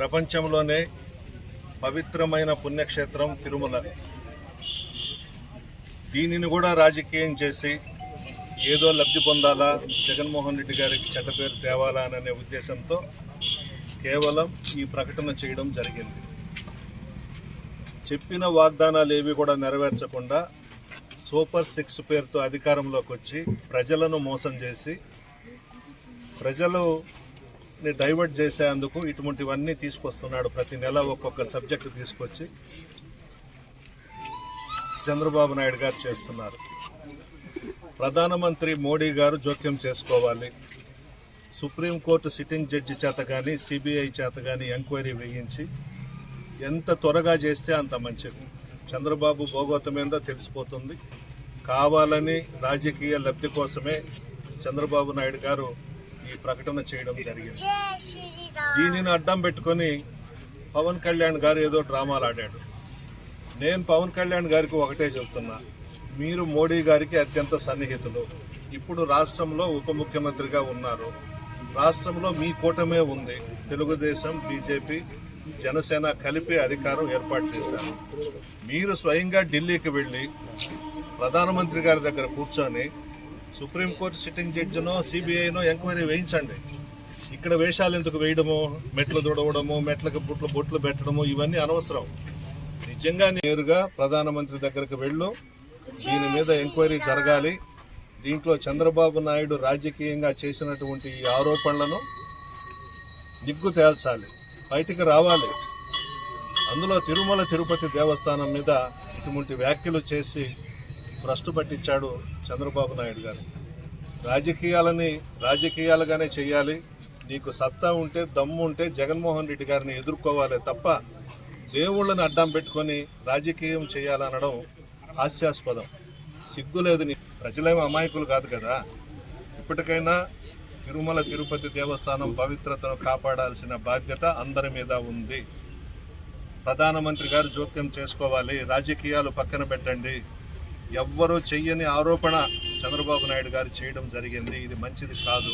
ప్రపంచంలోనే పవిత్రమైన పుణ్యక్షేత్రం తిరుమల. దీనిని కూడా రాజకీయం చేసి ఏదో లబ్ధి పొందాలా జగన్మోహన్ రెడ్డి గారికి చెడ్డ పేరు తేవాలా అనే ఉద్దేశంతో కేవలం ఈ ప్రకటన చేయడం జరిగింది. చెప్పిన వాగ్దానాలు ఏవి కూడా నెరవేర్చకుండా సూపర్ సిక్స్ పేరుతో అధికారంలోకి వచ్చి ప్రజలను మోసం చేసి ప్రజలు ని డైవర్ట్ చేసేందుకు ఇటువంటివన్నీ తీసుకొస్తున్నాడు. ప్రతి నెల ఒక్కొక్క సబ్జెక్ట్ తీసుకొచ్చి చంద్రబాబు నాయుడు గారు చేస్తున్నారు. ప్రధానమంత్రి మోడీ గారు జోక్యం చేసుకోవాలి. సుప్రీంకోర్టు సిట్టింగ్ జడ్జి చేత కానీ సిబిఐ చేత కానీ ఎంక్వైరీ వేయించి ఎంత త్వరగా చేస్తే అంత మంచిది. చంద్రబాబు భోగోతమేందో తెలిసిపోతుంది. కావాలని రాజకీయ లబ్ధి కోసమే చంద్రబాబు నాయుడు గారు ఈ ప్రకటన చేయడం జరిగింది. దీనిని అడ్డం పెట్టుకొని పవన్ కళ్యాణ్ గారు ఏదో డ్రామాలు ఆడాడు. నేను పవన్ కళ్యాణ్ గారికి ఒకటే చెబుతున్నా మీరు మోడీ గారికి అత్యంత సన్నిహితులు. ఇప్పుడు రాష్ట్రంలో ఉప ముఖ్యమంత్రిగా ఉన్నారు. రాష్ట్రంలో మీ కూటమే ఉంది. తెలుగుదేశం బీజేపీ జనసేన కలిపి అధికారం ఏర్పాటు చేశారు. మీరు స్వయంగా ఢిల్లీకి వెళ్ళి ప్రధానమంత్రి గారి దగ్గర కూర్చొని సుప్రీంకోర్టు సిట్టింగ్ జడ్జినో సిబిఐనో ఎంక్వైరీ వేయించండి. ఇక్కడ వేషాలు ఎందుకు వేయడము? మెట్లు దుడవడము మెట్లకు బుట్లు బొట్లు పెట్టడము ఇవన్నీ అనవసరం. నిజంగా నేరుగా ప్రధానమంత్రి దగ్గరకు వెళ్ళు. దీని మీద ఎంక్వైరీ జరగాలి. దీంట్లో చంద్రబాబు నాయుడు రాజకీయంగా చేసినటువంటి ఈ ఆరోపణలను నిగ్గు తేల్చాలి. బయటికి రావాలి. అందులో తిరుమల తిరుపతి దేవస్థానం మీద ఇటువంటి వ్యాఖ్యలు చేసి భ్రష్టు పట్టించాడు చంద్రబాబు నాయుడు గారు. రాజకీయాలని రాజకీయాలుగానే చేయాలి. నీకు సత్తా ఉంటే దమ్ము ఉంటే జగన్మోహన్ రెడ్డి గారిని ఎదుర్కోవాలి తప్ప దేవుళ్ళని అడ్డం పెట్టుకొని రాజకీయం చేయాలనడం హాస్యాస్పదం. సిగ్గులేదు నీ ప్రజలేమో అమాయకులు కాదు కదా. ఇప్పటికైనా తిరుమల తిరుపతి దేవస్థానం పవిత్రతను కాపాడాల్సిన బాధ్యత అందరి మీద ఉంది. ప్రధానమంత్రి గారు జోక్యం చేసుకోవాలి. రాజకీయాలు పక్కన పెట్టండి. ఎవ్వరూ చెయ్యని ఆరోపణ చంద్రబాబు నాయుడు గారు చేయడం జరిగింది. ఇది మంచిది కాదు.